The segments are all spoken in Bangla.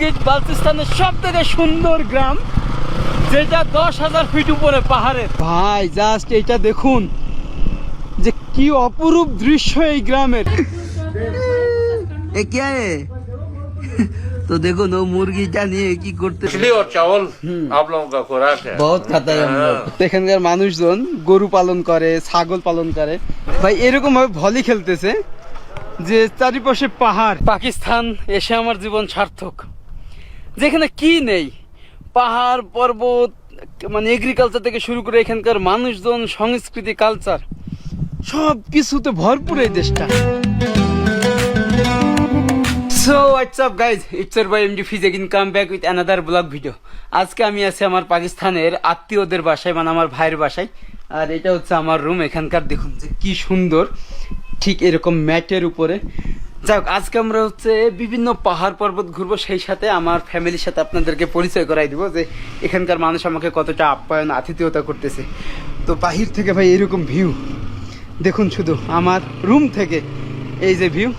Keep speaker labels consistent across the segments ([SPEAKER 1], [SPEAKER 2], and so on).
[SPEAKER 1] গিলগিট বালতিস্তানের সব থেকে সুন্দর গ্রাম যেটা দশ হাজার ফিট উপরে পাহাড়ের ভাই জাস্ট এটা দেখুন যে কি অপরূপ দৃশ্য এই গ্রামের
[SPEAKER 2] ये क्या है तो देखो नो मुर्गी जानिए की करते
[SPEAKER 3] मछली और चावल आप लोगों का खुराक है
[SPEAKER 2] बहुत खाता है हम लोग
[SPEAKER 1] এখানকার মানুষজন গরু পালন করে ছাগল পালন করে ভাই এরকম ভাবে ভলি খেলতেছে যে চারিপাশে পাহাড় পাকিস্তান এসে আমার জীবন সার্থক যেখানে কি নেই? পাহাড়, পর্বত মানে এগ্রিকালচার থেকে শুরু করে এখানকার মানুষজন, সংস্কৃতি কালচার সব কিছুতে ভরপুর এই দেশটা। So what's up guys it's your boy MD Fiz again come back with another vlog video আজকে আমি আছি আমার পাকিস্তানের আত্মীয়দের বাসায় মানে আমার ভাইয়ের বাসায়। আর এটা হচ্ছে আমার রুম এখানকার, দেখুন যে কি সুন্দর। ঠিক এরকম ম্যাটের উপরে। যাই হোক আজকে আমরা হচ্ছে বিভিন্ন পাহাড় পর্বত ঘুরবো সেই সাথে আমার ফ্যামিলির সাথে আপনাদেরকে পরিচয় করাই দিব যে এখানকার মানুষ আমাকে কতটা আপ্যায়ন আতিথেয়তা করতেছে। তো বাহির থেকে ভাই এরকম ভিউ দেখুন শুধু আমার রুম থেকে এই যে ভিউ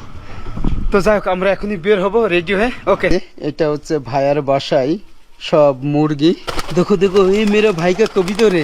[SPEAKER 1] তো যাই হোক আমরা এখনই বের হব রেডি হয়ে ওকে এটা হচ্ছে ভাইয়ার বাসায় সব মুরগি। দেখো দেখো এই মেরে ভাইকে কবিতর রে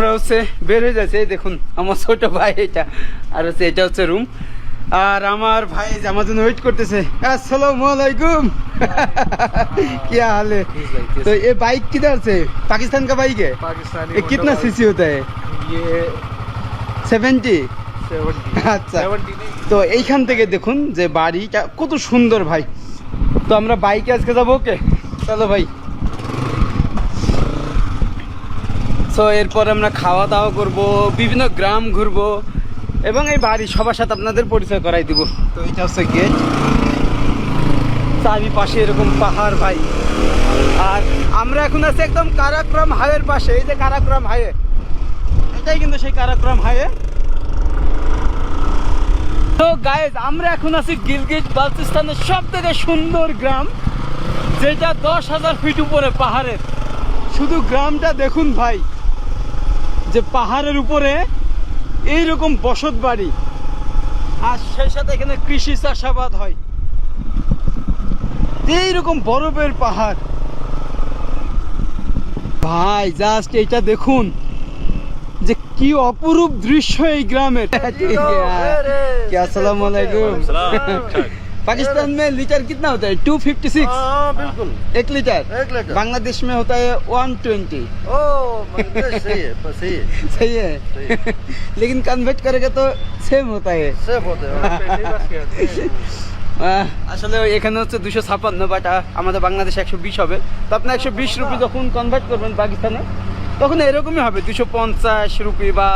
[SPEAKER 1] আমরা হচ্ছে বের হয়ে যাচ্ছে এই দেখুন আমার ছোট ভাই এটা আর হচ্ছে এটা হচ্ছে রুম আর আমার ভাই যে আমার জন্য ওয়েট করতেছে আসসালামু আলাইকুম क्या हाल है तो ये बाइक किधर से पाकिस्तान का बाइक है
[SPEAKER 3] पाकिस्तानी
[SPEAKER 1] ये कितना सीसी होता है
[SPEAKER 3] ये
[SPEAKER 1] সেভেন্টি
[SPEAKER 3] सेवेंटी
[SPEAKER 1] আচ্ছা
[SPEAKER 3] सेवेंटी नहीं
[SPEAKER 1] তো এইখান থেকে দেখুন যে বাড়িটা কত সুন্দর ভাই তো আমরা বাইকে আজকে যাবো ওকে চলো ভাই সো এরপর আমরা খাওয়া দাওয়া করব, বিভিন্ন গ্রাম ঘুরবো, এবং এই বাড়ি সবার সাথে আপনাদের পরিচয় করাই দিব। তো এটা হচ্ছে গেট। চারিপাশে এরকম পাহাড়, ভাই। আর আমরা এখন আছি একদম কারাক্রম হাইয়ের পাশে। এই যে কারাক্রম হাইয়ে। এটাই কিন্তু সেই কারাক্রম হাইয়ে। তো গাইজ আমরা এখন আছি গিলগিট বালতিস্তানের সব থেকে সুন্দর গ্রাম, যেটা দশ হাজার ফিট উপরে পাহাড়ের। শুধু গ্রামটা দেখুন, ভাই। যে পাহাড়ের উপরে এইরকম বসত বাড়ি। আর সেই সাথে এখানে কৃষি চাষাবাদ হয়। এইরকম বরফের পাহাড়। ভাই জাস্ট এটা দেখুন যে কি অপরূপ দৃশ্য এই গ্রামের। হ্যাঁ, হ্যাঁ, হ্যাঁ। আসসালাম আলাইকুম। पाकिस्तान में लीटर कितना होता है 256
[SPEAKER 4] हाँ बिल्कुल
[SPEAKER 1] एक लीटर
[SPEAKER 4] एक लीटर।
[SPEAKER 1] बांग्लादेश में होता है 120
[SPEAKER 4] ओ बांग्लादेश सही है बस सही है
[SPEAKER 1] सही है लेकिन कन्वर्ट करेगा तो सेम होता है
[SPEAKER 4] सेफ होते हैं
[SPEAKER 3] पहली बार किया
[SPEAKER 1] আহ, আসলে এখানে হচ্ছে দুশো ছাপান্ন বাট আমাদের বাংলাদেশে একশো বিশ হবে তো আপনি একশো বিশ রুপি যখন কনভার্ট করবেন পাকিস্তানে তখন এরকমই হবে দুশো পঞ্চাশ রুপি বা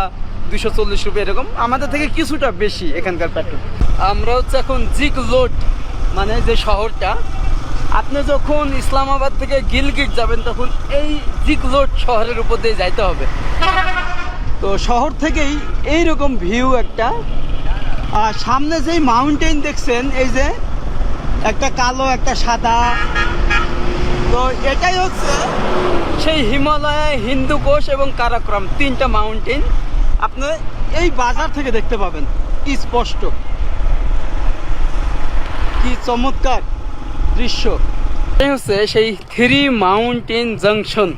[SPEAKER 1] দুশো চল্লিশ রুপি এরকম। আমাদের থেকে কিছুটা বেশি এখানকার পেট্রোল আমরা হচ্ছে এখন জিক লোড মানে যে শহরটা, আপনি যখন ইসলামাবাদ থেকে গিলগিট যাবেন, তখন এই জিক লোড শহরের উপর দিয়ে যাইতে হবে। তো শহর থেকেই এই রকম ভিউ একটা। আর সামনে যেই মাউন্টেন দেখছেন, এই যে একটা কালো, একটা সাদা। তো এটাই হচ্ছে সেই হিমালয় হিন্দুকোষ এবং কারাক্রম, তিনটা মাউন্টেন আপনি এই বাজার থেকে দেখতে পাবেন। কি স্পষ্ট। কি চমৎকার দৃশ্য। এই হচ্ছে সেই থ্রি মাউন্টেন জাংশন।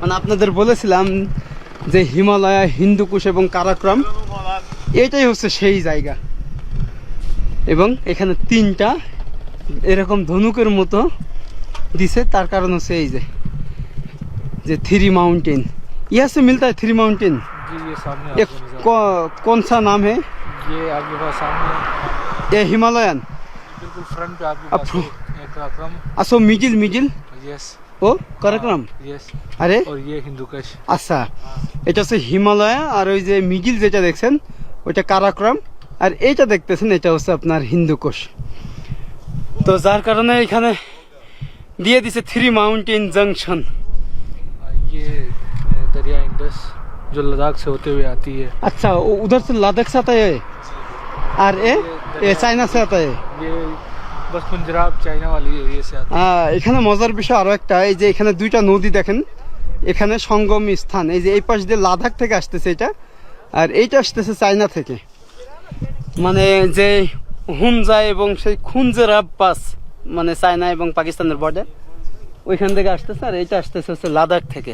[SPEAKER 1] মানে আপনাদের বলেছিলাম যে হিমালয়া, হিন্দুকুশ এবং কারাক্রম, এটাই হচ্ছে সেই জায়গা। এবং এখানে তিনটা এরকম ধনুকের মতো দিছে, তার কারণ হচ্ছে এই যে থ্রি মাউন্টেন। ইয়ে আছে
[SPEAKER 3] থ্রি মাউন্টেন। सामने
[SPEAKER 1] ये
[SPEAKER 3] आपको नजर-
[SPEAKER 1] कौ, कौन सा नाम है
[SPEAKER 3] ये आपके पास सामने
[SPEAKER 1] ये हिमालयन
[SPEAKER 3] बिल्कुल फ्रंट पे आपके
[SPEAKER 1] अब
[SPEAKER 3] पास
[SPEAKER 1] फ्रू-
[SPEAKER 3] एक आक्रम
[SPEAKER 1] असो मिडिल मिडिल
[SPEAKER 3] यस
[SPEAKER 1] ও কারাক্রম
[SPEAKER 3] यस
[SPEAKER 1] আরে
[SPEAKER 3] और ये हिंदुकश
[SPEAKER 1] আচ্ছা এটা হচ্ছে হিমালয় আর ওই যে মিডিল যেটা দেখছেন ওইটা কারাক্রম আর এইটা দেখতেছেন এটা হচ্ছে আপনার হিন্দুকোষ তো যার কারণে এখানে দিয়ে দিছে থ্রি মাউন্টেন জাংশন
[SPEAKER 3] एक्सप्रेस जो लद्दाख से होते हुए आती है
[SPEAKER 1] अच्छा उ- उधर से लद्दाख से आता है और ये ये चाइना से आता है
[SPEAKER 3] ये बस पंजाब चाइना वाली एरिया से आती
[SPEAKER 1] আহ, এখানে মজার বিষয় আরো একটা এই যে এখানে দুইটা নদী দেখেন এখানে সঙ্গম স্থান এই যে এই পাশ দিয়ে লাদাখ থেকে আসতেছে এটা আর এইটা আসতেছে চায়না থেকে মানে যে হুনজা এবং সেই খুনজেরা পাস মানে চায়না এবং পাকিস্তানের বর্ডার ওইখান থেকে আসতেছে আর এইটা আসতেছে হচ্ছে লাদাখ থেকে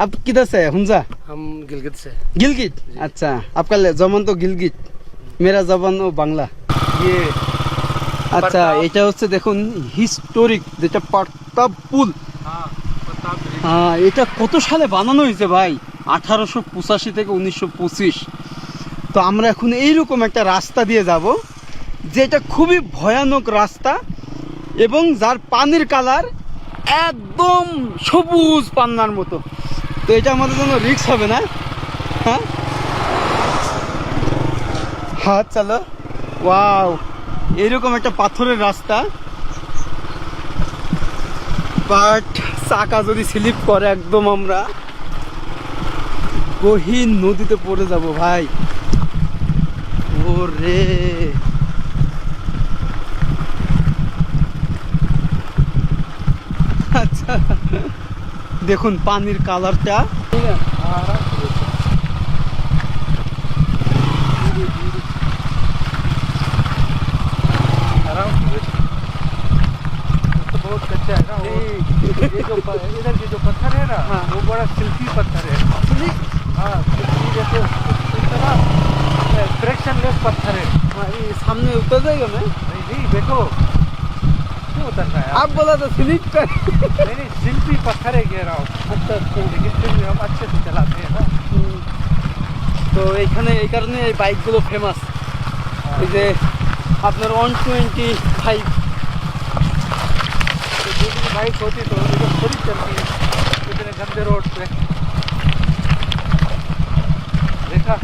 [SPEAKER 1] आप किधर से है हुंजा
[SPEAKER 3] हम गिलगित से
[SPEAKER 1] गिलगित अच्छा आपका ले- जबान तो गिलगित मेरा जबान ও বাংলা
[SPEAKER 3] ये
[SPEAKER 1] আচ্ছা
[SPEAKER 3] প্রতাপ।
[SPEAKER 1] এটা হচ্ছে দেখুন হিস্টোরিক যেটা প্রতাপ পুল
[SPEAKER 3] हाँ प्रताप ब्रिज।
[SPEAKER 1] হ্যাঁ এটা কত সালে বানানো হয়েছে ভাই আঠারোশো পঁচাশি থেকে উনিশশো পঁচিশ তো আমরা এখন এইরকম একটা রাস্তা দিয়ে যাব যেটা খুবই ভয়ানক রাস্তা এবং যার পানির কালার একদম সবুজ পান্নার মতো তো এটা আমাদের জন্য রিস্ক হবে না? হ্যাঁ? হ্যাঁ চলো। ওয়াও এরকম একটা পাথরের রাস্তা। বাট চাকা যদি স্লিপ করে একদম আমরা, গহীন নদীতে পড়ে যাব ভাই। ওরে! দেখুন পানির কালারটা
[SPEAKER 3] हाँ, आराम से बैठो। धीरे, धीरे। आराम से बैठो। तो बहुत कच्चा है ना वो ये जो प- इधर के जो पत्थर है ना
[SPEAKER 1] हाँ।
[SPEAKER 3] वो बड़ा सिल्की पत्थर है हाँ सिल्की जैसे इतना फ्रैक्शन लेस पत्थर है
[SPEAKER 1] हाँ, ये सामने उतर जाएगा मैं आप बोला तो स्लिप कर
[SPEAKER 3] नहीं नहीं सिल्की पत्थर है कह रहा हूँ
[SPEAKER 1] আচ্ছা আচ্ছা
[SPEAKER 3] लेकिन फिर भी हम अच्छे से चलाते हैं ना
[SPEAKER 1] হুম। তো এখানে এই কারণে এই বাইকগুলো ফেমাস এই যে আপনার ওয়ান টোয়েন্টি ফাইভ
[SPEAKER 3] तो दूसरी बाइक होती तो इधर थोड़ी चलती है इतने गंदे रोड पे देखा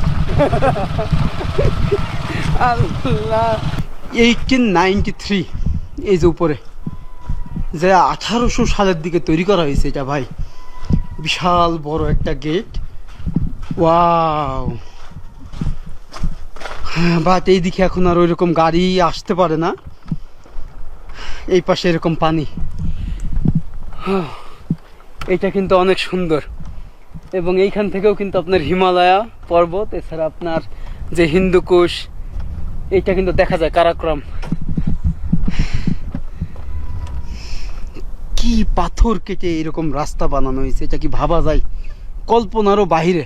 [SPEAKER 1] আল্লাহ এইটিন নাইনটি থ্রি এই যে উপরে যে আঠারোশো সালের দিকে তৈরি করা হয়েছে এটা ভাই। বিশাল বড় একটা গেট ওয়াও বাট এই দিকে এখন আর ওইরকম গাড়ি আসতে পারে না। এই পাশে এরকম পানি। এটা কিন্তু অনেক সুন্দর। এবং এইখান থেকেও কিন্তু আপনার হিমালয়া পর্বত, এছাড়া আপনার যে হিন্দুকুশ, এইটা কিন্তু দেখা যায় কারাক্রম। কি পাথর কেটে এরকম রাস্তা বানানো হয়েছে, এটা কি ভাবা যায়? কল্পনারও বাহিরে।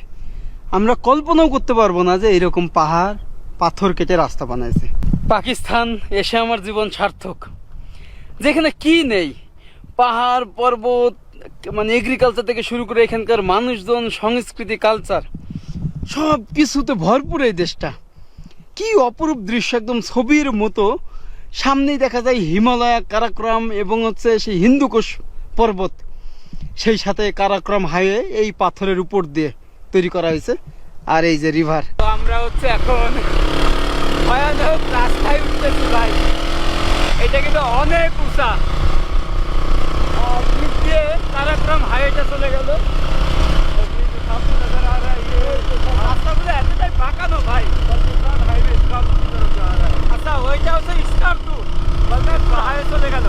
[SPEAKER 1] আমরা কল্পনাও করতে পারব না যে এরকম পাহাড়, পাথর কেটে রাস্তা বানাইছে। পাকিস্তান এসে আমার জীবন সার্থক। যেখানে কি নেই? পাহাড়, পর্বত মানে এগ্রিকালচার থেকে শুরু করে এখানকার মানুষজন, সংস্কৃতি কালচার সব কিছুতে ভরপুর এই দেশটা। কি অপরূপ দৃশ্য, একদম ছবির মতো সামনেই দেখা যায় হিমালয়া, কারাক্রম এবং হচ্ছে সেই হিন্দুকুশ পর্বত। সেই সাথে কারাক্রম হাইওয়ে এই পাথরের উপর দিয়ে তৈরি করা হয়েছে আর এই যে রিভার। তো আমরা হচ্ছে এখন ভয়ানক রাস্তায় উঠতেছি ভাই। এটা কিন্তু অনেক উঁচা। কারাক্রম হাইওয়েটা চলে গেল। রাস্তাগুলো এতটাই বাঁকানো ভাই। আচ্ছা ওইটা হচ্ছে স্কারদুর বলদারপুর হাইওয়ে চলে গেল।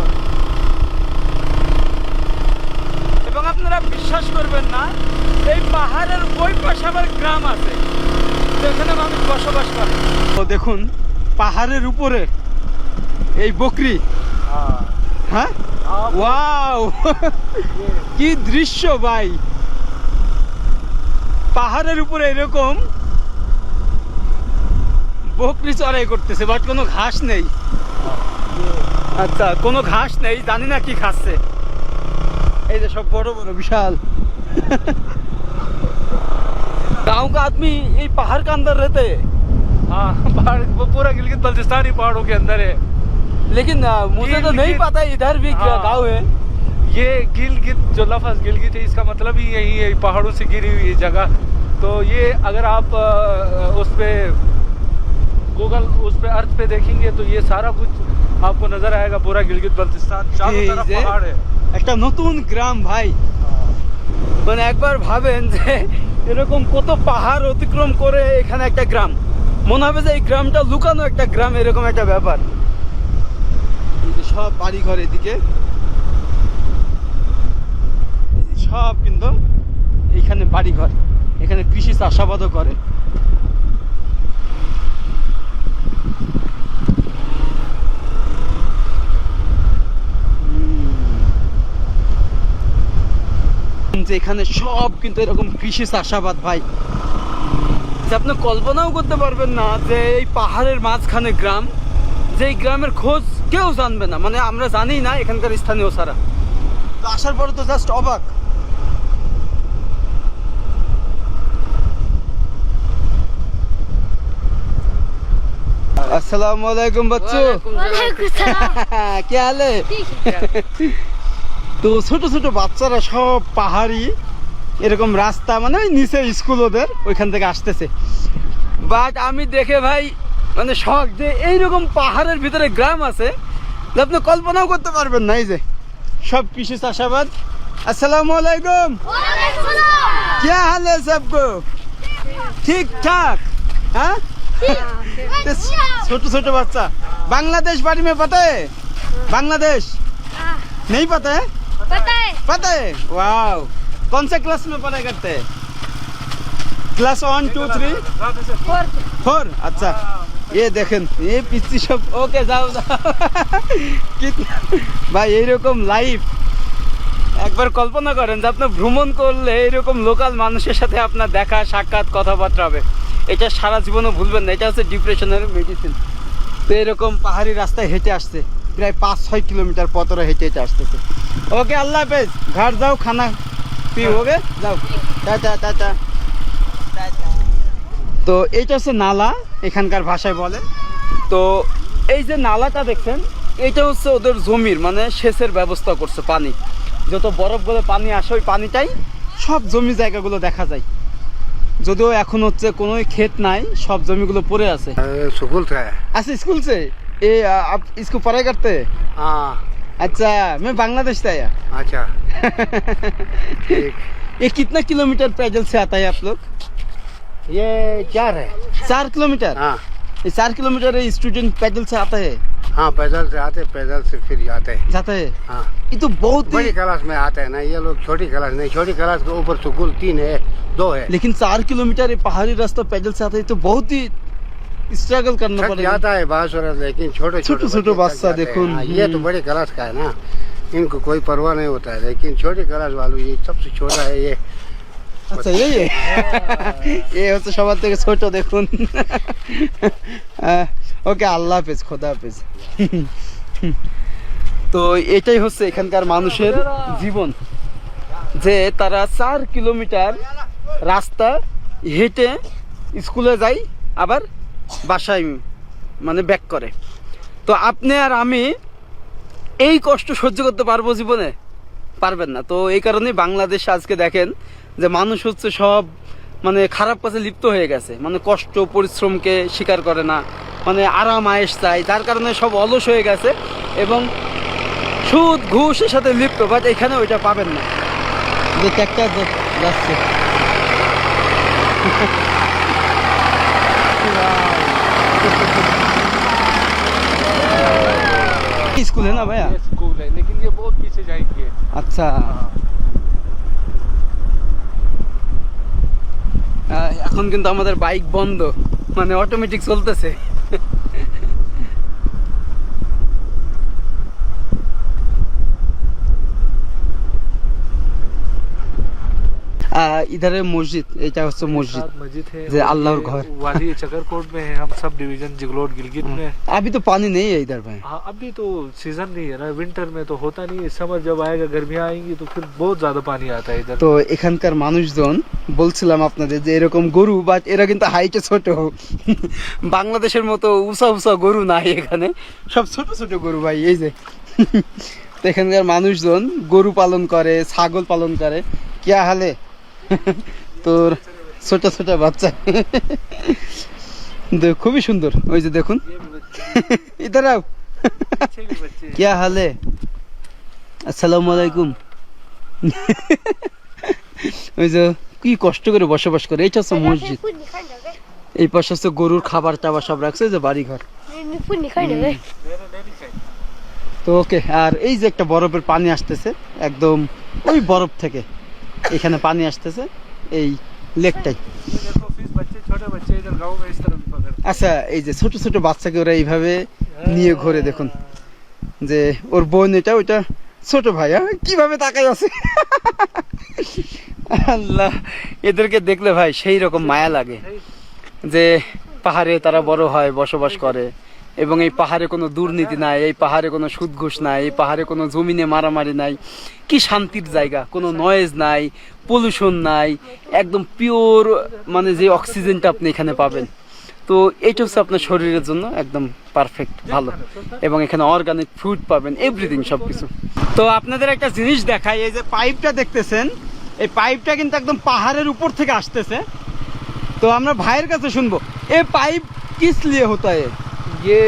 [SPEAKER 1] এবং আপনারা বিশ্বাস করবেন না এই পাহাড়ের ওই পাশে আবার গ্রাম আছে যেখানে মানুষ বসবাস করে। তো দেখুন পাহাড়ের উপরে এই বকরি। হ্যাঁ। ওয়াও! কি দৃশ্য ভাই! পাহাড়ের উপরে এরকম বকরি চড়াই করতেছে বাট কোনো ঘাস নেই আচ্ছা কোনো ঘাস নেই জানি না কি খাচ্ছে এই যে সব বড় বড় বিশাল তাও गांव का आदमी ये पहाड़ के अंदर रहते हैं
[SPEAKER 3] हाँ पहाड़ वो पूरा गिलगित बल्तिस्तान ही पहाड़ों के अंदर है
[SPEAKER 1] लेकिन आ, मुझे तो नहीं
[SPEAKER 3] गिलगित-
[SPEAKER 1] पता इधर भी
[SPEAKER 3] हाँ।
[SPEAKER 1] गांव है
[SPEAKER 3] ये गिलगित जो लफज गिलगित है इसका मतलब ही यही है पहाड़ों से घिरी हुई जगह तो ये अगर आप अ, उस पे गूगल उस पे अर्थ पे देखेंगे तो ये सारा कुछ आपको नजर आएगा पूरा गिलगित बल्तिस्तान चारों
[SPEAKER 1] এই
[SPEAKER 3] तरफ
[SPEAKER 1] যে
[SPEAKER 3] पहाड़ है
[SPEAKER 1] একটা নতুন গ্রাম ভাই মানে একবার ভাবেন যে এরকম কত পাহাড় অতিক্রম করে এখানে একটা গ্রাম মনে হবে যে এই গ্রামটা লুকানো একটা গ্রাম এরকম একটা ব্যাপার এই যে সব বাড়ি ঘর এদিকে সব কিন্তু এখানে বাড়ি ঘর এখানে কৃষি চাষাবাদও করে। যে এখানে সব কিন্তু এরকম কৃষি চাষাবাদ, ভাই। আপনি কল্পনাও করতে পারবেন না যে এই পাহাড়ের মাঝখানে গ্রাম, যে গ্রামের খোঁজ কেউ জানবে না। মানে আমরা জানি না এখানকার স্থানীয় তো আসার পরে তো জাস্ট অবাক। আসসালামু আলাইকুম বাচ্চু
[SPEAKER 5] वालेकुम सलाम
[SPEAKER 1] কে হালে
[SPEAKER 5] ठीक है
[SPEAKER 1] তো ছোট ছোট বাচ্চারা সব পাহাড়ি এরকম রাস্তা মানে ওই নিচে স্কুল ওদের ওইখান থেকে আসতেছে বাট আমি দেখে ভাই মানে শখ যে এইরকম পাহাড়ের ভিতরে গ্রাম আছে যে আপনি কল্পনাও করতে পারবেন না এই যে সব কৃষি চাষাবাদ আসসালামু আলাইকুম
[SPEAKER 5] वालेकुम सलाम
[SPEAKER 1] क्या हाल है सबको ठीक ठाक हाँ तो छोटे छोटे बच्चा बांग्लादेश बारे में पता है बांग्लादेश
[SPEAKER 5] हाँ,
[SPEAKER 1] नहीं पता है
[SPEAKER 5] पता है
[SPEAKER 1] पता है वाओ कौन से क्लास में पढ़ाई करते हैं class one two three
[SPEAKER 5] fourth
[SPEAKER 1] four अच्छा ये देखें ये পিচ্ছি সব ওকে যাও যাও কিতনা ভাই এইরকম লাইফ একবার কল্পনা করেন যে আপনি ভ্রমণ করলে এরকম লোকাল মানুষের সাথে আপনার দেখা সাক্ষাৎ কথাবার্তা হবে এটা সারা জীবনও ভুলবেন না এটা হচ্ছে ডিপ্রেশনের মেডিসিন তো এরকম পাহাড়ি রাস্তায় হেঁটে আসছে প্রায় পাঁচ ছয় কিলোমিটার পতরে হেঁটে হেঁটে আসতেছে। ওকে আল্লাহ হাফেজ ঘাট যাও খানা পি ওকে? যাও। টাটা টাটা তো এইটা হচ্ছে নালা এখানকার ভাষায় বলে। তো এই যে নালাটা দেখছেন এইটা হচ্ছে ওদের জমির মানে সেচের ব্যবস্থা করছে পানি। যত বরফ গলে পানি আসে ওই পানিটাই সব জমি জায়গাগুলো দেখা যায়। যদিও এখন হচ্ছে কোনো ক্ষেত নাই সব জমিগুলো পড়ে আছে
[SPEAKER 6] स्कूल था
[SPEAKER 1] अच्छा स्कूल से ये आ, आप इसको पढ़ाई करते हैं
[SPEAKER 6] हाँ
[SPEAKER 1] अच्छा मैं बांग्लादेश से आया
[SPEAKER 6] अच्छा ठीक
[SPEAKER 1] ये कितना किलोमीटर पैदल से आता है आप लोग
[SPEAKER 6] ये चार है
[SPEAKER 1] चार किलोमीटर
[SPEAKER 6] हाँ
[SPEAKER 1] ये चार किलोमीटर स्टूडेंट पैदल से आता है
[SPEAKER 6] हाँ पैदल से आते पैदल से फिर जाते हैं
[SPEAKER 1] जाता है
[SPEAKER 6] हाँ
[SPEAKER 1] ये तो बहुत ही
[SPEAKER 6] बड़ी क्लास में आते हैं ना ये लोग छोटी क्लास नहीं छोटी क्लास के ऊपर स्कूल तीन है दो है
[SPEAKER 1] लेकिन चार किलोमीटर ये पहाड़ी रास्ता पैदल से आता है तो बहुत ही स्ट्रगल करना
[SPEAKER 6] थक
[SPEAKER 1] पड़ेगा
[SPEAKER 6] जाता है बासुरा लेकिन छोटे
[SPEAKER 1] छोटे- छोटे
[SPEAKER 6] बच्चे थक
[SPEAKER 1] बादशाह
[SPEAKER 6] जाते हैं।
[SPEAKER 1] देखो,
[SPEAKER 6] हाँ, ये तो
[SPEAKER 1] हम्म।
[SPEAKER 6] बड़ी क्लास का है ना इनको कोई परवाह नहीं होता है लेकिन छोटी क्लास वालों ये सबसे छोटा है ये
[SPEAKER 1] আচ্ছা এই এ হচ্ছে সবার থেকে ছোট দেখুন ওকে, আল্লাহ হাফেজ, খোদা হাফেজ। তো এটাই হচ্ছে এখানকার মানুষের জীবন, যে তারা চার কিলোমিটার রাস্তা হেঁটে স্কুলে যায়, আবার বাসায় মানে ব্যাক করে। তো আপনি আর আমি এই কষ্ট সহ্য করতে পারব জীবনে? পারবেন না। তো এই কারণে বাংলাদেশে আজকে দেখেন যে মানুষ হচ্ছে সব মানে খারাপ কাজে লিপ্ত হয়ে গেছে। মানে কষ্ট, পরিশ্রমকে স্বীকার করে না। মানে আরাম আয়েস চাই যার কারণে সব অলস হয়ে গেছে এবং সুদ ঘুষের সাথে লিপ্ত বাট এখানে ওইটা পাবেন না যে ট্যাক্টার যাচ্ছে स्कूल है ना भैया
[SPEAKER 3] ये स्कूल है लेकिन ये बहुत पीछे जाएंगे
[SPEAKER 1] আচ্ছা আহ, এখন কিন্তু আমাদের বাইক বন্ধ মানে অটোমেটিক চলতেছে আহ, ইধারে মসজিদ এটা হচ্ছে মসজিদ
[SPEAKER 3] साथ मस्जिद है
[SPEAKER 1] जे
[SPEAKER 3] और
[SPEAKER 1] अल्लाह और
[SPEAKER 3] ये
[SPEAKER 1] घर।
[SPEAKER 3] वादी चकरकोट में है हम सब डिवीजन जिगलोट गिलगित में
[SPEAKER 1] अभी तो पानी नहीं है इधर भाई
[SPEAKER 3] हाँ अभी तो सीजन नहीं है ना विंटर में तो होता नहीं है समर जब आएगा गर्मियाँ आएंगी तो फिर बहुत ज्यादा पानी आता है इधर
[SPEAKER 1] তো এখানকার মানুষজন বলছিলাম আপনাদের যে এরকম গরু বাট এরা কিন্তু হাইটে ছোট বাংলাদেশের মতো উঁচা উঁচা গরু নাই এখানে সব ছোট ছোট গরু ভাই এই যে তো এখানকার মানুষজন গরু পালন করে ছাগল পালন করে কিয়া হালে তোর ছোট ছোট বাচ্চা দে- খুবই সুন্দর ওই যে দেখুন ইধার আও
[SPEAKER 3] अच्छे भी बच्चे हैं।
[SPEAKER 1] কিয়া হালে আসসালামু আলাইকুম ওই যে কি কষ্ট করে বসবাস করে এইটা হচ্ছে মসজিদ
[SPEAKER 5] Food ni kan jaga.
[SPEAKER 1] এই পাশে হচ্ছে গরুর খাবার টাবার সব রাখছে এই যে বাড়ি ঘর
[SPEAKER 5] Ni food ni kan jaga.
[SPEAKER 1] তো ওকে আর এই যে একটা বরফের পানি আসতেছে একদম ওই বরফ থেকে এখানে পানি আসতেছে, এই লেকটাই। আচ্ছা এই যে ছোট ছোট বাচ্চাকে ওরা এইভাবে নিয়ে ঘোরে দেখুন। যে ওর বোন এটা, ওইটা ছোট ভাইয়া কীভাবে তাকাই আছে? আল্লাহ, এদেরকে দেখলে ভাই সেই রকম মায়া লাগে। যে পাহাড়ে তারা বড় হয়, বসবাস করে। এবং এই পাহাড়ে কোনো দুর্নীতি নাই, এই পাহাড়ে কোনো সুদ নাই, এই পাহাড়ে কোনো জমিনে মারামারি নাই। কি শান্তির জায়গা, কোনো নয়েজ নাই পলিউশন নাই, একদম পিওর মানে যে অক্সিজেনটা আপনি এখানে পাবেন। তো এইটা হচ্ছে আপনার শরীরের জন্য একদম পারফেক্ট ভালো। এবং এখানে অর্গানিক ফুড পাবেন এভরিথিং সব কিছু তো আপনাদের একটা জিনিস দেখাই, এই যে পাইপটা দেখতেছেন, এই পাইপটা কিন্তু একদম পাহাড়ের উপর থেকে আসতেছে। তো আমরা ভাইয়ের কাছে শুনব এই পাইপ কিস লিয়ে হতো
[SPEAKER 3] ये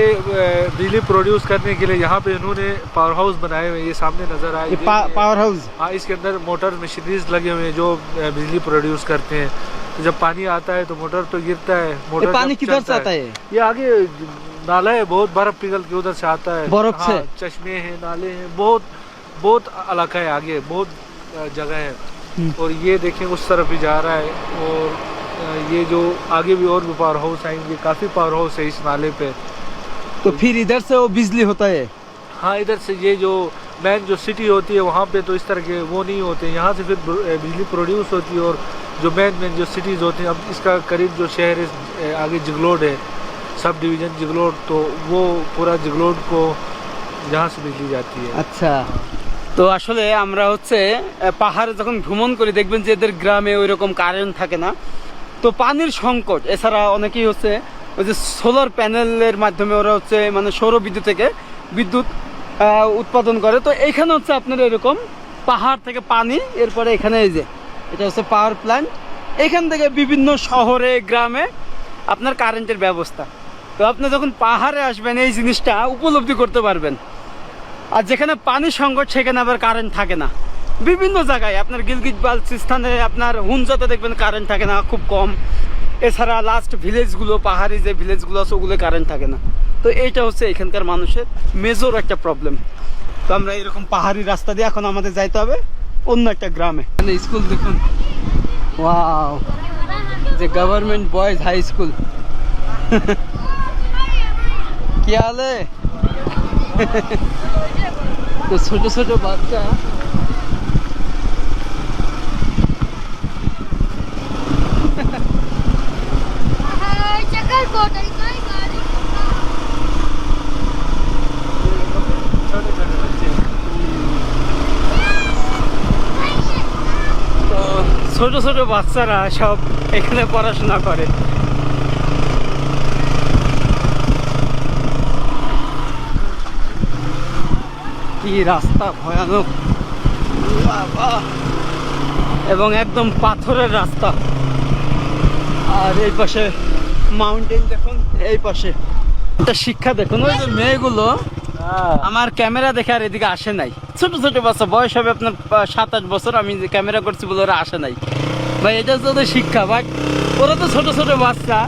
[SPEAKER 3] बिजली प्रोड्यूस करने के लिए यहाँ पे इन्होंने पावर हाउस बनाए हुए हैं। ये सामने नज़र आए।
[SPEAKER 1] पा, पावर हाउस
[SPEAKER 3] हाँ इसके अंदर मोटर मशीनरीज लगे हुए हैं जो बिजली प्रोड्यूस करते हैं। तो जब पानी आता है तो मोटर तो गिरता है। मोटर
[SPEAKER 1] पानी किधर से आता है?
[SPEAKER 3] ये आगे नाला है बहुत बर्फ़ पिघल के उधर से आता है।
[SPEAKER 1] बर्फ़ से?
[SPEAKER 3] हाँ, चश्मे हैं नाले हैं बहुत बहुत इलाका है आगे बहुत जगह है।
[SPEAKER 1] हम्म।
[SPEAKER 3] और ये देखें उस तरफ़ भी जा रहा है। और ये जो आगे भी और भी पावर हाउस आएँगे काफ़ी पावर हाउस है इस नाले पे।
[SPEAKER 1] तो फिर इधर से वो बिजली होता है
[SPEAKER 3] हाँ इधर से ये जो मैन जो सिटी होती है वहाँ पे तो इस तरह के वो नहीं होते यहाँ से फिर ब्र- अ, बिजली प्रोड्यूस होती है और जो मैन मैन जो सिटीज़ होती हैं अब इसका करीब जो शहर है अ, आगे जिगलोड है सब डिवीज़न जिगलोड तो वो पूरा जिगलोड को जहाँ से बिजली जाती है
[SPEAKER 1] আচ্ছা তো আসলে আমরা হচ্ছে আহ, পাহাড়ে যখন ভ্রমণ করি দেখবেন যে এদের গ্রামে ওই রকম কারেন্ট থাকে না তো পানির সংকট এছাড়া অনেকেই হচ্ছে ওই যে সোলার প্যানেলের মাধ্যমে ওরা হচ্ছে মানে সৌর বিদ্যুৎ থেকে বিদ্যুৎ উৎপাদন করে। তো এইখানে হচ্ছে আপনার এরকম পাহাড় থেকে পানি, এরপরে এখানে এই যে, এটা হচ্ছে পাওয়ার প্ল্যান্ট এখান থেকে বিভিন্ন শহরে, গ্রামে আপনার কারেন্টের ব্যবস্থা। তো আপনি যখন পাহাড়ে আসবেন, এই জিনিসটা উপলব্ধি করতে পারবেন। আর যেখানে পানির সংকট, সেখানে আবার কারেন্ট থাকে না। বিভিন্ন জায়গায় আপনার গিলগিট বালচিস্তানে আপনার হুঞ্জাতে দেখবেন কারেন্ট থাকে না, খুব কম। এছাড়া লাস্ট ভিলেজগুলো পাহাড়ি যে ভিলেজগুলো আছে ওগুলো কারেন্ট থাকে না। তো এইটা হচ্ছে এখানকার মানুষের মেজর একটা প্রবলেম তো আমরা এরকম পাহাড়ি রাস্তা দিয়ে এখন আমাদের যাইতে হবে, অন্য একটা গ্রামে। মানে স্কুল দেখুন। ওয়াও যে গভর্নমেন্ট বয়েজ হাই স্কুল কি হালে? তো ছোট ছোট বাচ্চা। বাচ্চারা সব এখানে পড়াশোনা করে। কি রাস্তা ভয়ানক। এবং একদম পাথরের রাস্তা। আর এই পাশে মাউন্টেন দেখুন এই পাশে। একটা শিক্ষা দেখুন ওই যে মেয়েগুলো আমার ক্যামেরা দেখে আর এদিকে আসে নাই। ছোট ছোট বাচ্চা বয়স হবে আপনার সাত আট বছর আমি ক্যামেরা করছি বলে ওরা আসে নাই। ভাই, এটা তো শিক্ষা বাট ওরা তো ছোট ছোট বাচ্চা।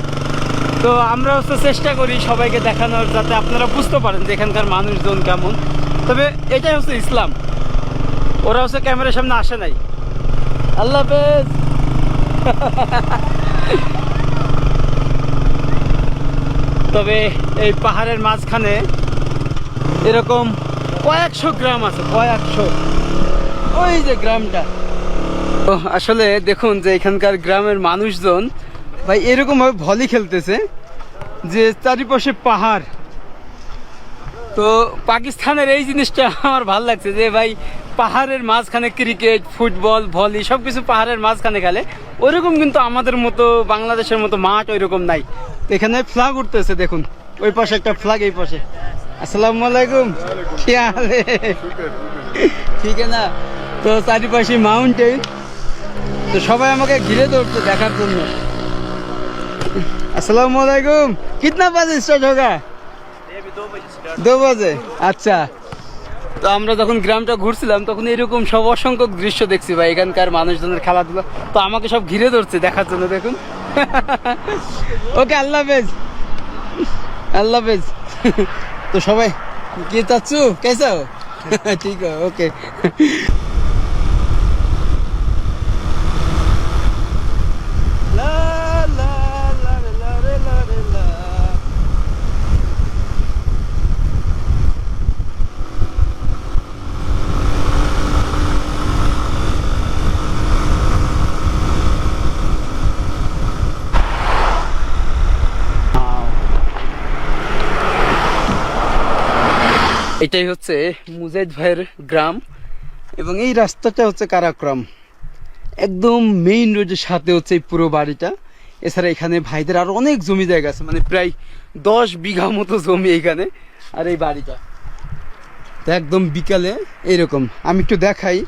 [SPEAKER 1] তো আমরা হচ্ছে চেষ্টা করি সবাইকে দেখানোর যাতে আপনারা বুঝতে পারেন যে এখানকার মানুষজন কেমন। তবে এটাই হচ্ছে ইসলাম। ওরা হচ্ছে ক্যামেরার সামনে আসে নাই। আল্লাহ হাফেজ। তবে এই পাহাড়ের মাঝখানে এরকম কয়েকশো গ্রাম আছে, কয়েকশো। ওই যে গ্রামটা। তো আসলে দেখুন যে এখানকার গ্রামের মানুষজন ভাই এরকম ভাবে ভলি খেলতেছে যে চারিপাশে পাহাড়। তো পাকিস্তানের এই জিনিসটা আমার ভালো লাগছে যে ভাই পাহাড়ের মাঝখানে ক্রিকেট ফুটবল ভলি সব কিছু পাহাড়ের মাঝখানে খেলে। ওইরকম কিন্তু আমাদের মতো বাংলাদেশের মতো মাঠ ওইরকম নাই। এখানে ফ্ল্যাগ উঠতেছে দেখুন ওই পাশে একটা ফ্ল্যাগ এই পাশে। আসসালামু আলাইকুম। কি ঠিক আছে না? তো চারিপাশে মাউন্টেন তো সবাই আমাকে ঘিরে ধরতো দেখার জন্য। আসসালামু আলাইকুম। কিতনা বাজে স্টার্ট হোগা দু বাজে। আচ্ছা। তো আমরা যখন গ্রামটা ঘুরছিলাম, তখন এরকম সব অসংখ্য দৃশ্য দেখছি ভাই, এখানকার মানুষজনের খেলাধুলা। তো আমাকে সব ঘিরে ধরছে দেখার জন্য, দেখুন। ওকে, আল্লাহ হাফেজ। আল্লাহ হাফেজ। তো সবাই, কে চাচ্ছু? কেসাও ঠিক ওকে। এটাই হচ্ছে মুজাহিদ ভাইয়ের গ্রাম। এবং এই রাস্তাটা হচ্ছে কারাক্রম। একদম মেইন রোডের সাথে হচ্ছে এই পুরো বাড়িটা। এছাড়া এখানে ভাইদের আরও অনেক জমি জায়গা আছে মানে প্রায় দশ বিঘা মতো জমি এখানে আর এই বাড়িটা। একদম বিকালে এইরকম আমি একটু দেখাই।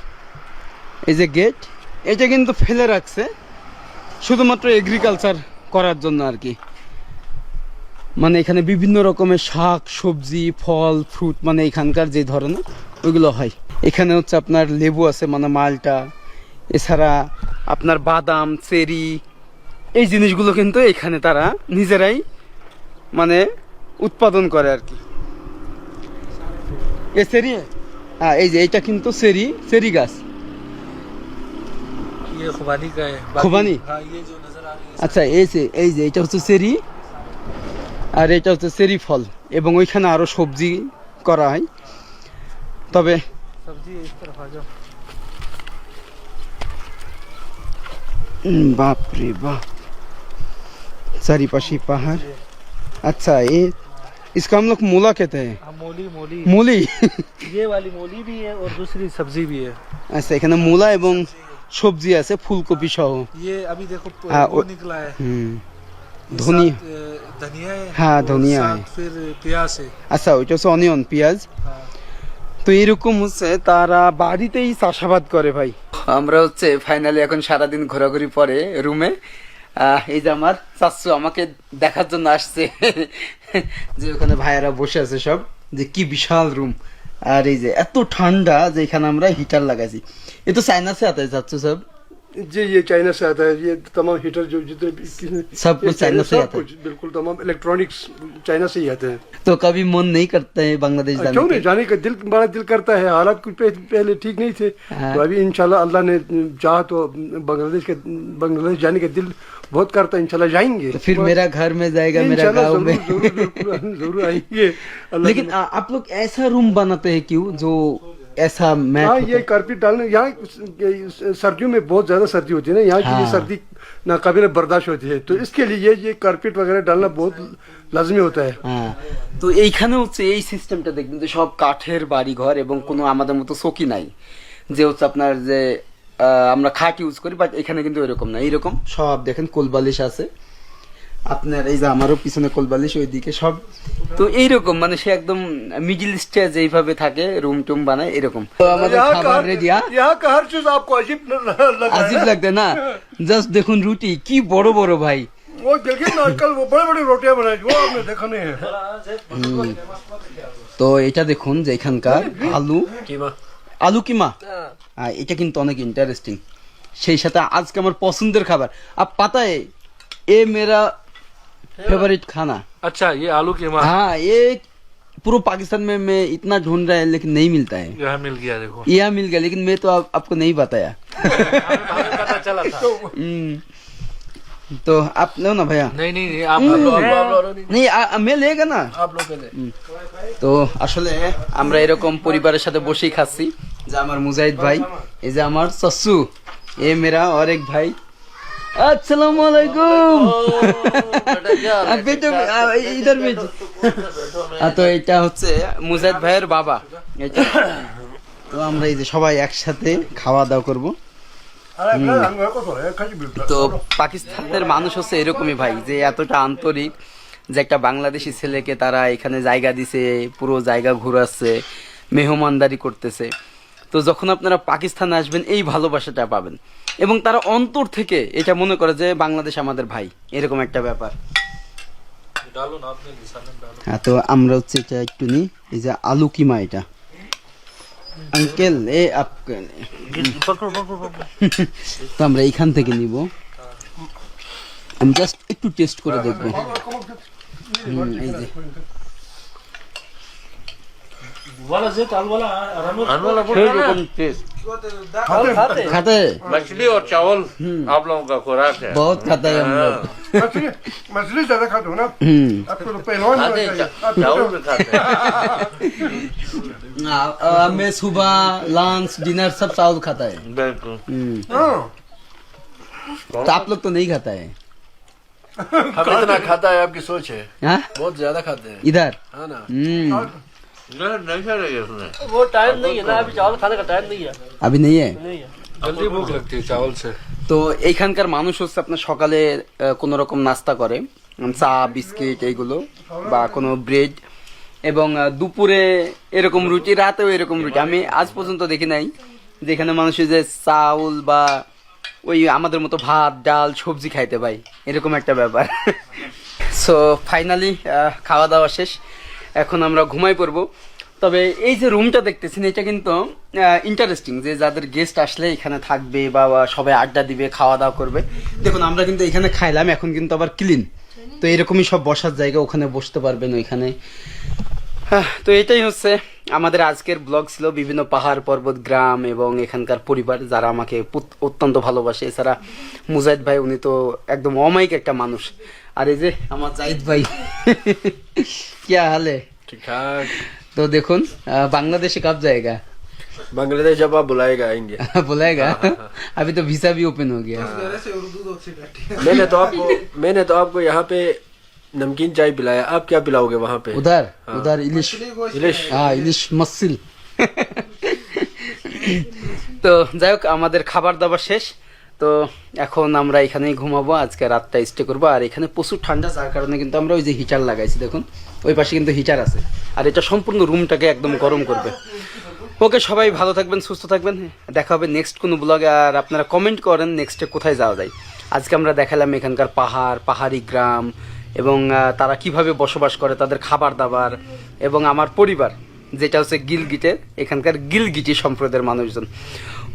[SPEAKER 1] এই যে গেট এটা কিন্তু ফেলে রাখছে। শুধুমাত্র এগ্রিকালচার করার জন্য আর কি। মানে এখানে বিভিন্ন রকমের শাক সবজি ফল ফ্রুট মানে এখানকার যে ধরনের ওইগুলো হয়। এখানে হচ্ছে আপনার লেবু আছে মানে মালটা। এছাড়া আপনার বাদাম চেরি এই জিনিসগুলো কিন্তু এখানে তারা নিজেরাই মানে উৎপাদন করে আর কি। এ চেরি? হ্যাঁ এই যে এইটা কিন্তু চেরি চেরি গাছ।
[SPEAKER 3] খুবানি
[SPEAKER 1] আচ্ছা এই যে এই যে এটা হচ্ছে চেরি। আর এটা হচ্ছে চেরি ফল এবং ওইখানে আরো সবজি করা হয় তবে
[SPEAKER 3] सब्जी इस तरफ आ जाओ
[SPEAKER 1] উম, বাপ রে বাপ চারিপাশে পাহাড় अच्छा ये इसका हम लोग मूला कहते हैं
[SPEAKER 3] हाँ मोली मोली
[SPEAKER 1] मूली
[SPEAKER 3] ये वाली मोली भी है और दूसरी सब्जी भी है
[SPEAKER 1] আচ্ছা এখানে মূলা এবং সবজি আছে ফুলকপি সহ
[SPEAKER 3] ये अभी देखो प-
[SPEAKER 1] हाँ,
[SPEAKER 3] वो
[SPEAKER 1] वो-
[SPEAKER 3] निकला है হ্যাঁ ধনিয়া
[SPEAKER 1] আচ্ছা ওইটা হচ্ছে অনিয়ন পেঁয়াজ। তো এরকম হচ্ছে তারা বাড়িতেই চাষাবাদ করে ভাই। আমরা হচ্ছে ফাইনালি এখন সারাদিন ঘোরাঘুরি পরে রুমে এই যে আমার চাচ্ছু আমাকে দেখার জন্য আসছে। যে ওখানে ভাইয়েরা বসে আছে সব যে কি বিশাল রুম আর এই যে এত ঠান্ডা যে এখানে আমরা হিটার লাগাইছি। এ তো সাইনাসে হাতে চাচ্ছু সব
[SPEAKER 6] जी ये चाइना से आता है ये तमाम हीटर जो जितने
[SPEAKER 1] सब कुछ चाइना से आता है।
[SPEAKER 6] कुछ बिल्कुल तमाम इलेक्ट्रॉनिक्स चाइना से ही आते हैं।
[SPEAKER 1] तो कभी मन नहीं करता है बांग्लादेश जाने
[SPEAKER 6] क्यों नहीं? जाने का दिल बड़ा दिल करता है। हालात कुछ पहले ठीक नहीं थे।
[SPEAKER 1] हाँ।
[SPEAKER 6] तो अभी इंशाल्लाह अल्लाह ने चाह तो बांग्लादेश के बांग्लादेश जाने का दिल बहुत करता है। इंशाल्लाह जाएँगे।
[SPEAKER 1] तो फिर मेरा घर में जाएगा मेरा गाँव में।
[SPEAKER 6] ज़रूर आएँगे।
[SPEAKER 1] लेकिन आप लोग ऐसा रूम बनाते हैं क्यों जो ऐसा मैट
[SPEAKER 6] हाँ
[SPEAKER 1] होता
[SPEAKER 6] ये
[SPEAKER 1] है?
[SPEAKER 6] कारपेट डालने यहाँ ये सर्दियों में बहुत ज्यादा सर्दी होती है ना यहाँ की ये
[SPEAKER 1] हाँ।
[SPEAKER 6] सर्दी नाकाबिल बर्दाश्त होती है तो इसके लिए ये कारपेट वगैरह डालना बहुत लाजमी होता है
[SPEAKER 1] হ্যাঁ তো এইখানে হচ্ছে এই সিস্টেমটা দেখবেন যে সব কাঠের বাড়ি ঘর এবং কোনো আমাদের মতো চকি নাই যে হচ্ছে আপনার যে আহ, আমরা খাট ইউজ করি বাট এখানে কিন্তু এরকম না এইরকম সব দেখেন কোলবালিশ আছে আপনার এই যে আমারও পিছনে কোলবালিশ ওইদিকে সব তো এইরকম মানে সে একদম মিডিল স্টেজ এইভাবে থাকে রুম টুম বানায় এরকম তো আমাদের
[SPEAKER 6] यहाँ
[SPEAKER 1] খাবার
[SPEAKER 6] का
[SPEAKER 1] রেডি
[SPEAKER 6] यहाँ का हर चीज आपको अजीब ल- ल- लग रहा
[SPEAKER 1] আজিব
[SPEAKER 6] है
[SPEAKER 1] লাগবে না জাস্ট দেখুন রুটি কি বড় বড় ভাই
[SPEAKER 6] वो देखिए ना आजकल वो बड़े बड़े रोटियां बनाई वो आपने देखा नहीं है
[SPEAKER 1] তো এটা দেখুন যে এখানকার আলু আলু কিমা হ্যাঁ এটা কিন্তু অনেক ইন্টারেস্টিং সেই সাথে আজকে আমার পছন্দের খাবার আর পাতায় এ মেরা फेवरेट खाना
[SPEAKER 3] अच्छा ये आलू की माँ
[SPEAKER 1] हाँ ये पूरे पाकिस्तान में मैं इतना ढूंढ रहा है लेकिन नहीं मिलता है
[SPEAKER 3] यहाँ मिल गया देखो
[SPEAKER 1] यह मिल गया लेकिन मैं तो आप, आपको नहीं बताया
[SPEAKER 3] हमें पता चला था
[SPEAKER 1] हम्म, तो आप लो ना भैया
[SPEAKER 3] नहीं नहीं नहीं आप आप लो, आप लो, आप लो, नहीं
[SPEAKER 1] नहीं आ, मैं लेगा ना
[SPEAKER 3] आप लोग पहले
[SPEAKER 1] তো আসলে আমরা এরকম পরিবারের সাথে বসেই খাচ্ছি যে আমার মুজাহিদ ভাই এই যে আমার সসু ये मेरा और एक भाई আসসালামু আলাইকুম। তো এটা হচ্ছে মুজাদ ভাইয়ের বাবা। তো আমরা এই যে সবাই একসাথে খাওয়া দাওয়া করব। তো পাকিস্তানের মানুষ হচ্ছে এরকমই ভাই যে এতটা আন্তরিক যে একটা বাংলাদেশি ছেলেকে তারা এখানে জায়গা দিছে পুরো জায়গা ঘুরাচ্ছে মেহমানদারি করতেছে। তো যখন আপনারা পাকিস্তান আসবেন এই ভালোবাসাটা পাবেন। এবং তারা অন্তর থেকে এটা মনে করে যে বাংলাদেশ আমাদের ভাই। এরকম একটা ব্যাপার। হ্যাঁ তো আমরা হচ্ছে এটা একটু নিই। এই যে আলু কিমা এটা। আঙ্কেল এ তো আমরা এইখান থেকে নিব। আমি জাস্ট একটু টেস্ট করে দেখব। এই যে। সেরকম taste। खाते। हैं?
[SPEAKER 7] मछली और चावल आप लोगों का खुराक है।
[SPEAKER 1] बहुत खाता है हम लोग।
[SPEAKER 6] मछली मछली ज़्यादा खाते हो ना?
[SPEAKER 1] हम्म।
[SPEAKER 6] आपको तो पहलवान
[SPEAKER 7] खाते हैं, चावल भी खाते हैं।
[SPEAKER 1] मैं सुबह लंच डिनर सब चावल खाता है।
[SPEAKER 7] बिल्कुल।
[SPEAKER 1] हम्म,
[SPEAKER 6] हाँ,
[SPEAKER 1] तो आप लोग तो नहीं खाता है।
[SPEAKER 4] हम इतना खाता है आपकी सोच है।
[SPEAKER 1] हाँ?
[SPEAKER 4] बहुत ज़्यादा खाते हैं।
[SPEAKER 1] इधर?
[SPEAKER 4] हाँ ना।
[SPEAKER 1] हम्म।
[SPEAKER 7] नहीं नहीं करेगा उसने
[SPEAKER 8] वो टाइम नहीं है ना अभी चावल खाने का टाइम नहीं है
[SPEAKER 1] अभी नहीं है
[SPEAKER 8] नहीं है
[SPEAKER 3] जल्दी भूख लगती है चावल से
[SPEAKER 1] তো এইখানকার মানুষ হচ্ছে আপনার সকালে কোন রকম নাস্তা করে উম, চা বিস্কিট এইগুলো বা কোনো ব্রেড এবং আহ, দুপুরে এরকম রুটি রাতেও এরকম রুটি আমি আজ পর্যন্ত দেখি নাই যেখানে মানুষ ওই যে চাউল বা ওই আমাদের মতো ভাত ডাল সবজি খাইতে পাই এরকম একটা ব্যাপার সো ফাইনালি খাওয়া দাওয়া শেষ এখন আমরা ঘুমাই পড়ব। তবে এই যে রুমটা দেখতেছেন এটা কিন্তু ইন্টারেস্টিং যে যাদের গেস্ট আসলে এখানে থাকবে বা সবাই আড্ডা দিবে খাওয়া দাওয়া করবে। দেখুন আমরা কিন্তু এখানে খাইলাম এখন কিন্তু আবার ক্লিন তো এরকমই সব বসার জায়গা ওখানে বসতে পারবেন ওইখানে। হ্যাঁ, তো এটাই হচ্ছে আমাদের আজকের ব্লগ ছিল বিভিন্ন পাহাড় পর্বত গ্রাম এবং এখানকার পরিবার যারা আমাকে অত্যন্ত ভালোবাসে। এছাড়া মুজাহিদ ভাই উনি তো একদম অমায়িক একটা মানুষ। আর এই যে আমার জাহিদ ভাই क्या हाल है
[SPEAKER 4] ठीक ठाक
[SPEAKER 1] तो देखुन अ, बांग्लादेश कब जाएगा
[SPEAKER 4] बांग्लादेश जब आप बुलाएगा आएंगे
[SPEAKER 1] बुलाएगा अभी तो वीजा भी ओपन हो गया
[SPEAKER 4] मैंने तो आपको मैंने तो आपको यहाँ पे नमकीन चाय पिलाया आप क्या पिलाओगे वहाँ पे
[SPEAKER 1] उधर उधर इलिश
[SPEAKER 4] इलिश
[SPEAKER 1] হ্যাঁ ইলিশ মাসিল তো যাই হোক আমাদের খাবার দাবার শেষ তো এখন আমরা এখানেই ঘুমাবো, আজকে রাতটা স্টে করব। আর এখানে প্রচুর ঠান্ডা, যার কারণে কিন্তু আমরা ওই যে হিটার লাগাইছি, দেখুন। ওই পাশে কিন্তু হিটার আছে। আর এটা সম্পূর্ণ রুমটাকে একদম গরম করবে। ওকে, সবাই ভালো থাকবেন, সুস্থ থাকবেন। দেখা হবে নেক্সট কোনো ব্লগে আর আপনারা কমেন্ট করেন নেক্সটে কোথায় যাওয়া যায়। আজকে আমরা দেখালাম এখানকার পাহাড়, পাহাড়ি গ্রাম, এবং তারা কীভাবে বসবাস করে, তাদের খাবার দাবার এবং আমার পরিবার, যেটা হচ্ছে গিলগিটের এখানকার গিলগিটি সম্প্রদায়ের মানুষজন।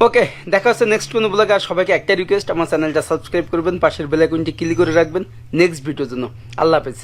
[SPEAKER 1] ওকে দেখা হচ্ছে নেক্সট কোনো ব্লগে আর সবাইকে একটা রিকোয়েস্ট আমার চ্যানেলটা সাবস্ক্রাইব করবেন, পাশের বেলাইকনটি ক্লিক করে রাখবেন। নেক্সট ভিডিওর জন্য। আল্লাহ হাফেজ।